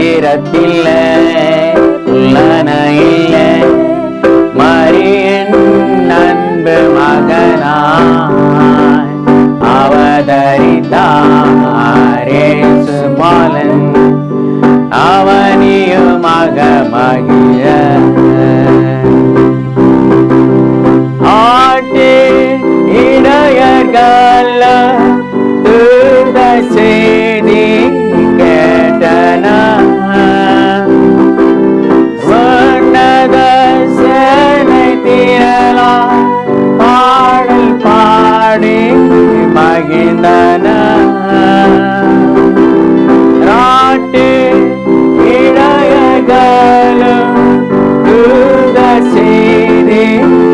மந்திரத்தில் உள்ளன Yeah.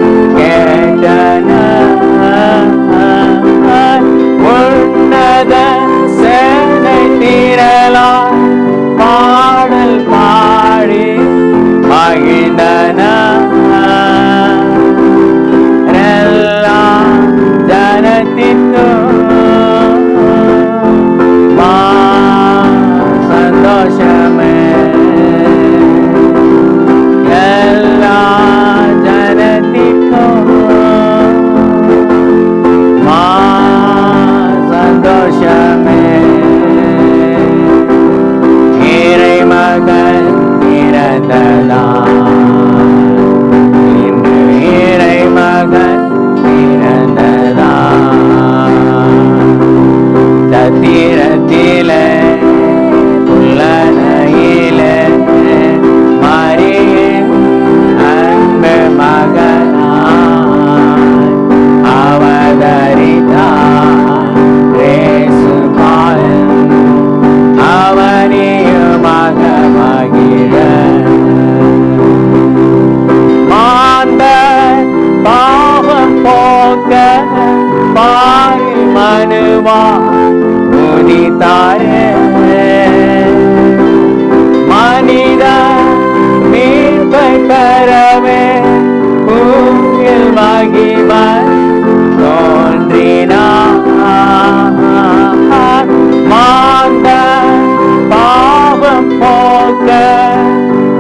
ஆகிவர் தோன்றினா. மாந்த பாவம் போக்க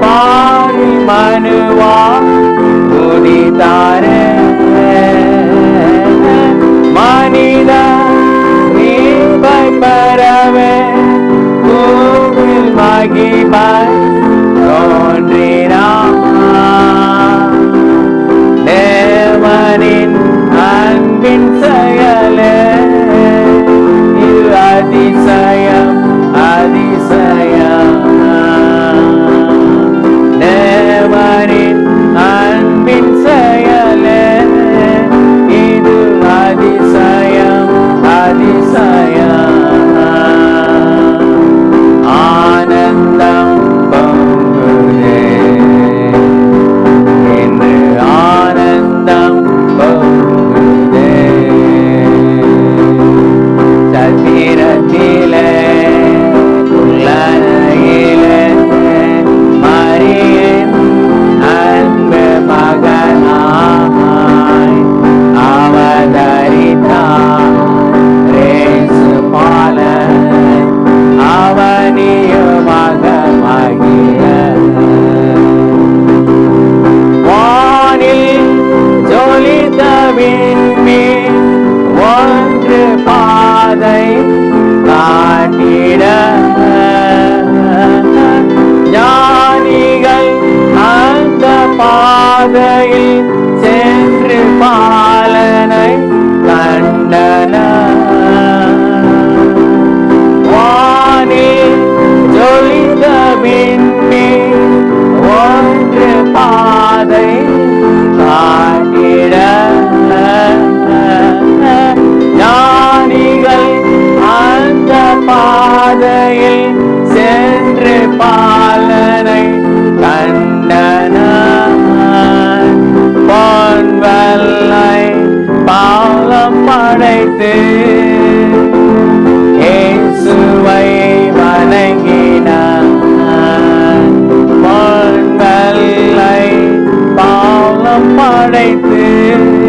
பாரி மனுவா துடித்தாரே மனித நீ பரவே மகி You. Yeah.